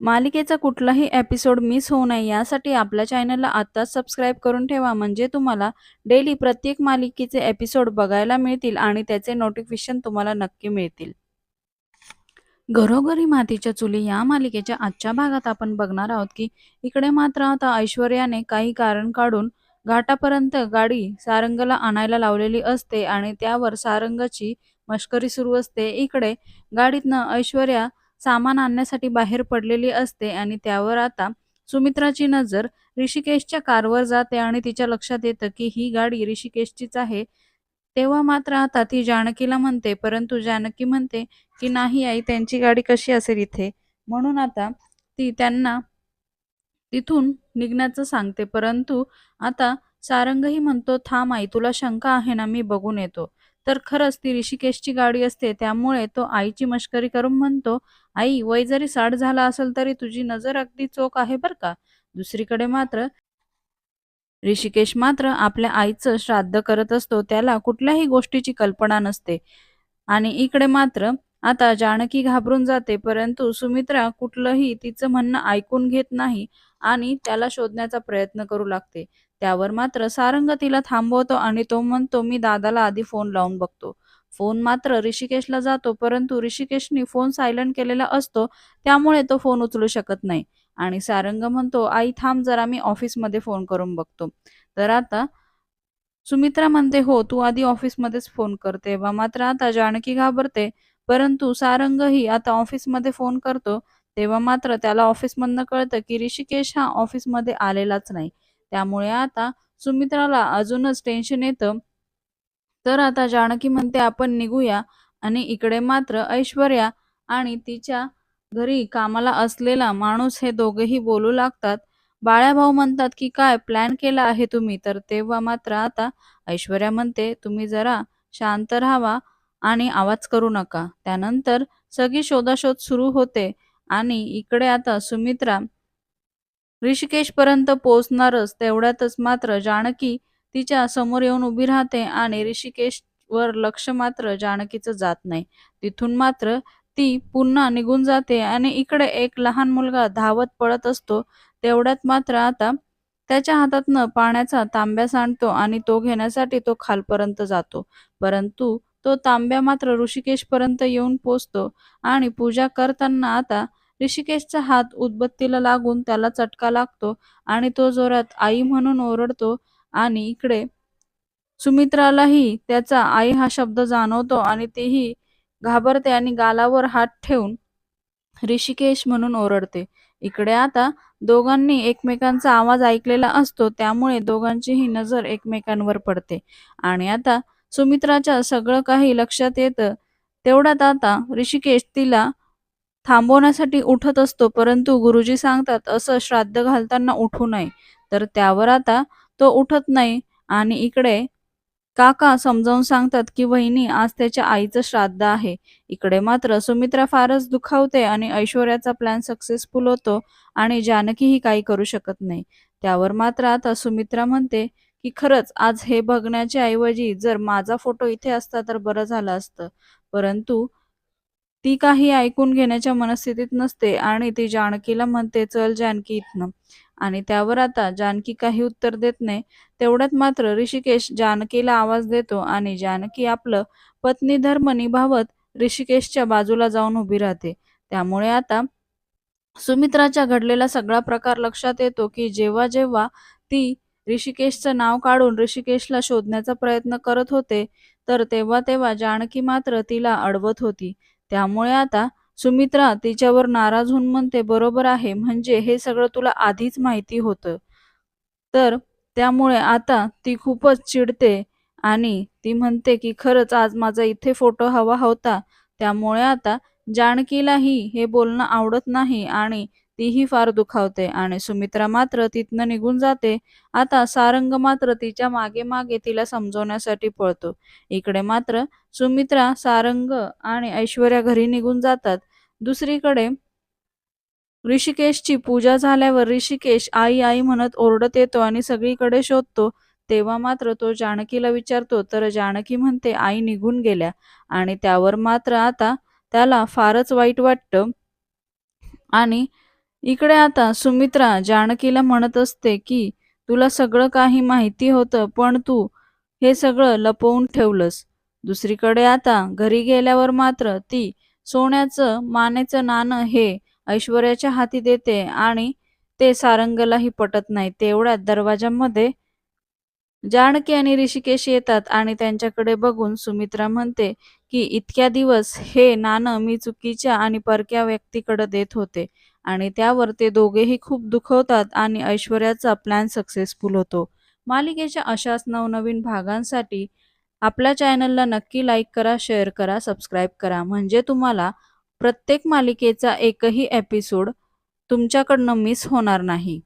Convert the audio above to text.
मालिकेचा कुठलाही episode miss होऊ नये यासाठी आपल्या चॅनलला आत्ताच सबस्क्राईब करून ठेवा. म्हणजे तुम्हाला डेली प्रत्येक मालिकेचे एपिसोड बघायला मिळतील आणि त्याचे नोटिफिकेशन तुम्हाला नक्की मिळतील. घरोघरी मातीच्या चुली या मालिकेच्या आजच्या भागात आपण बघणार आहोत की इकडे मात्र आता ऐश्वर्याने काही कारण काढून घाटापर्यंत गाडी सारंगला आणायला लावलेली असते आणि त्यावर सारंगची मश्करी सुरू असते. इकडे गाडीतनं ऐश्वर्या सामान आणण्यासाठी बाहेर पडलेली असते आणि त्यावर आता सुमित्राची नजर ऋषिकेशच्या कारवर जाते आणि तिच्या लक्षात येतं की ही गाडी ऋषिकेशचीच आहे. तेव्हा मात्र आता ती जानकीला म्हणते परंतु जानकी म्हणते की नाही आई त्यांची गाडी कशी असेल इथे? म्हणून आता ती त्यांना तिथून निघण्याचं सांगते. परंतु आता सारंगही म्हणतो थांब आई तुला शंका आहे ना मी बघून येतो. तर खरंच ती ऋषिकेशची गाडी असते त्यामुळे तो आईची मश्करी करून म्हणतो आई वय जरी साठ झाला असेल तरी तुझी नजर अगदी चोख आहे बरं का? दुसरीकडे मात्र ऋषिकेश मात्र आपल्या आईचं श्राद्ध करत असतो त्याला कुठल्याही गोष्टीची कल्पना नसते. आणि इकडे मात्र आता जानकी घाबरून जाते परंतु सुमित्रा कुठलंही तिचं म्हणणं ऐकून घेत नाही आणि त्याला शोधण्याचा प्रयत्न करू लागते. त्यावर मात्र सारंग तिला थांबवतो आणि तो म्हणतो मी दादाला आधी फोन लावून बघतो. फोन मात्र ऋषिकेशला जातो परंतु ऋषिकेशनी फोन सायलंट केलेला असतो त्यामुळे तो फोन उचलू शकत नाही. आणि सारंग म्हणतो आई थांब जरा मी ऑफिसमध्ये फोन करून बघतो. तर आता सुमित्रा म्हणते हो तू आधी ऑफिसमध्येच फोन करते तेव्हा मात्र आता जानकी घाबरते. परंतु सारंगही आता ऑफिसमध्ये फोन करतो तेव्हा मात्र त्याला ऑफिसमधनं कळतं की ऋषिकेश हा ऑफिसमध्ये आलेलाच नाही. त्यामुळे आता सुमित्राला अजूनच टेन्शन येतं. तर आता जानकी म्हणते आपण निघूया. आणि इकडे मात्र ऐश्वर्या आणि तिच्या घरी कामाला असलेला माणूस हे दोघेही बोलू लागतात. बाळ्याभाऊ म्हणतात की काय प्लॅन केला आहे तुम्ही? तर तेव्हा मात्र आता ऐश्वर्या म्हणते तुम्ही जरा शांत राहावा आणि आवाज करू नका. त्यानंतर सगळी शोधाशोध सुरू होते. आणि इकडे आता सुमित्रा ऋषिकेशपर्यंत पोहोचणारच तेवढ्यातच मात्र जानकी तिच्या समोर येऊन उभी राहते आणि ऋषिकेश वर लक्ष मात्र जानकीचं जात नाही. तिथून मात्र ती पुन्हा निघून जाते आणि इकडे एक लहान मुलगा धावत पळत असतो. तेवढ्यात मात्र आता त्याच्या हातातनं पाण्याचा तांब्या सांडतो आणि तो घेण्यासाठी तो खालपर्यंत जातो. परंतु तो तांब्या मात्र ऋषिकेशपर्यंत येऊन पोचतो आणि पूजा करताना आता ऋषिकेशचा हात उदबत्तीला लागून त्याला चटका लागतो आणि तो जोरात आई म्हणून ओरडतो आणि इकडे सुमित्रालाही त्याचा आई हा शब्द जाणवतो आणि तेही घाबरते आणि गालावर हात ठेवून ऋषिकेश म्हणून ओरडते. इकडे आता दोघांनी एकमेकांचा आवाज ऐकलेला असतो त्यामुळे दोघांचीही नजर एकमेकांवर पडते. आणि आता सुमित्राच्या सगळं काही लक्षात येतं. तेवढ्यात आता ऋषिकेश तिला थांबवण्यासाठी उठत असतो परंतु गुरुजी सांगतात असं श्राद्ध घालताना उठू नये. तर त्यावर आता तो उठत नाही आणि इकडे काका समजावून सांगतात की वहिनी आज त्याच्या आईचं श्राद्ध आहे. इकडे मात्र सुमित्रा फारच दुखावते आणि ऐश्वर्याचा प्लॅन सक्सेसफुल होतो आणि जानकीही काही करू शकत नाही. त्यावर मात्र आता सुमित्रा म्हणते की खरंच आज हे बघण्याच्या ऐवजी जर माझा फोटो इथे असता तर बरं झालं असतं. परंतु ती काही ऐकून घेण्याच्या मनस्थितीत नसते आणि ती जानकीला म्हणते चल जानकी इथनं. आणि त्यावर आता जानकी काही उत्तर देत नाही. तेवढ्यात मात्र ऋषिकेश जानकीला आवाज देतो आणि जानकी आपलं पत्नी धर्म निभावत ऋषिकेशच्या बाजूला जाऊन उभी राहते. त्यामुळे आता सुमित्राच्या घडलेला सगळा प्रकार लक्षात येतो की जेव्हा जेव्हा ती ऋषिकेशचं नाव काढून ऋषिकेशला शोधण्याचा प्रयत्न करत होते तर तेव्हा तेव्हा जानकी मात्र तिला अडवत होती. त्यामुळे आता सुमित्रा तिच्यावर नाराज होऊन म्हणते बरोबर आहे म्हणजे हे सगळं तुला आधीच माहिती होतं. तर त्यामुळे आता ती खूपच चिडते आणि ती म्हणते की खरंच आज माझा इथे फोटो हवा होता. त्यामुळे आता जानकीलाही हे बोलणं आवडत नाही आणि तीही फार दुखावते आणि सुमित्रा मात्र तिथनं निघून जाते. आता सारंग मात्र तिच्यामागे मागे तिला समजवण्यासाठी पळतो. इकडे मात्र सुमित्रा सारंग आणि ऐश्वर्या घरी निघून जातात. दुसरीकडे ऋषिकेशची पूजा झाल्यावर ऋषिकेश आई आई म्हणत ओरडत येतो आणि सगळीकडे शोधतो. तेव्हा मात्र तो जानकीला विचारतो तर जानकी म्हणते आई निघून गेल्या. आणि त्यावर मात्र आता त्याला फारच वाईट वाटतं. आणि इकडे आता सुमित्रा जानकीला म्हणत असते की तुला सगळं काही माहिती होतं पण तू हे सगळं लपवून ठेवलंस. दुसरीकडे आता घरी गेल्यावर मात्र ती सोन्याचं मानेचं नाणं हे ऐश्वर्याच्या हाती देते आणि ते सारंगलाही पटत नाही. तेवढ्यात दरवाजामध्ये जानकी आणि ऋषिकेश येतात आणि त्यांच्याकडे बघून सुमित्रा म्हणते की इतक्या दिवस हे नाणं मी चुकीच्या आणि परक्या व्यक्तीकडे देत होते. आणि त्यावर ते दोघेही खूप दुखवतात आणि ऐश्वर्याचा प्लॅन सक्सेसफुल होतो. मालिकेच्या अशाच नवनवीन भागांसाठी आपल्या चॅनलला नक्की लाईक करा शेअर करा सबस्क्राईब करा. म्हणजे तुम्हाला प्रत्येक मालिकेचा एकही एपिसोड तुमच्याकडनं मिस होणार नाही.